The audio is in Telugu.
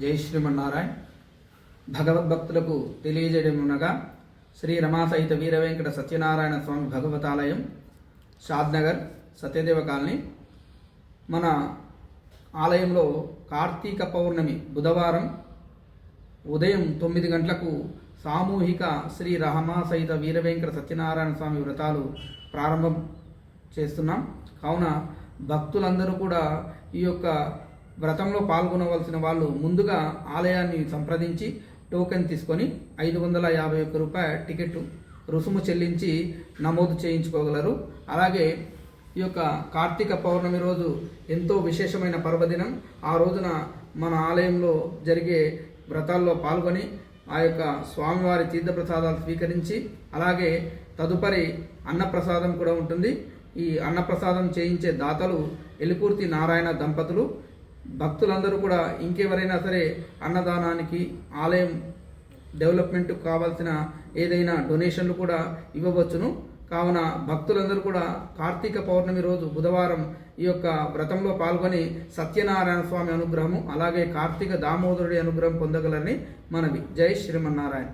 జై శ్రీమన్నారాయణ. భగవద్భక్తులకు తెలియజేయమునగా శ్రీ రమాసహిత వీరవెంకట సత్యనారాయణ స్వామి భగవతాలయం షాద్నగర్ సత్యదేవ కాలనీ. మన ఆలయంలో కార్తీక పౌర్ణమి బుధవారం ఉదయం తొమ్మిది గంటలకు సామూహిక శ్రీ రహమా సహిత సత్యనారాయణ స్వామి వ్రతాలు ప్రారంభం చేస్తున్నాం. కావున భక్తులందరూ కూడా ఈ యొక్క వ్రతంలో పాల్గొనవలసిన వాళ్ళు ముందుగా ఆలయాన్ని సంప్రదించి టోకెన్ తీసుకొని ఐదు వందల యాభై ఒక్క రూపాయ టికెట్ రుసుము చెల్లించి నమోదు చేయించుకోగలరు. అలాగే ఈ యొక్క కార్తీక పౌర్ణమి రోజు ఎంతో విశేషమైన పర్వదినం. ఆ రోజున మన ఆలయంలో జరిగే వ్రతాల్లో పాల్గొని ఆ యొక్క స్వామివారి తీర్థప్రసాదాలు స్వీకరించి అలాగే తదుపరి అన్నప్రసాదం కూడా ఉంటుంది. ఈ అన్నప్రసాదం చేయించే దాతలు ఎలుకూర్తి నారాయణ దంపతులు. భక్తులందరూ కూడా ఇంకెవరైనా సరే అన్నదానానికి ఆలయం డెవలప్మెంట్ కావాల్సిన ఏదైనా డొనేషన్లు కూడా ఇవ్వవచ్చును. కావున భక్తులందరూ కూడా కార్తీక పౌర్ణమి రోజు బుధవారం ఈ యొక్క వ్రతంలో పాల్గొని సత్యనారాయణ స్వామి అనుగ్రహము అలాగే కార్తీక దామోదరుడి అనుగ్రహం పొందగలని మనవి. జై శ్రీమన్నారాయణ.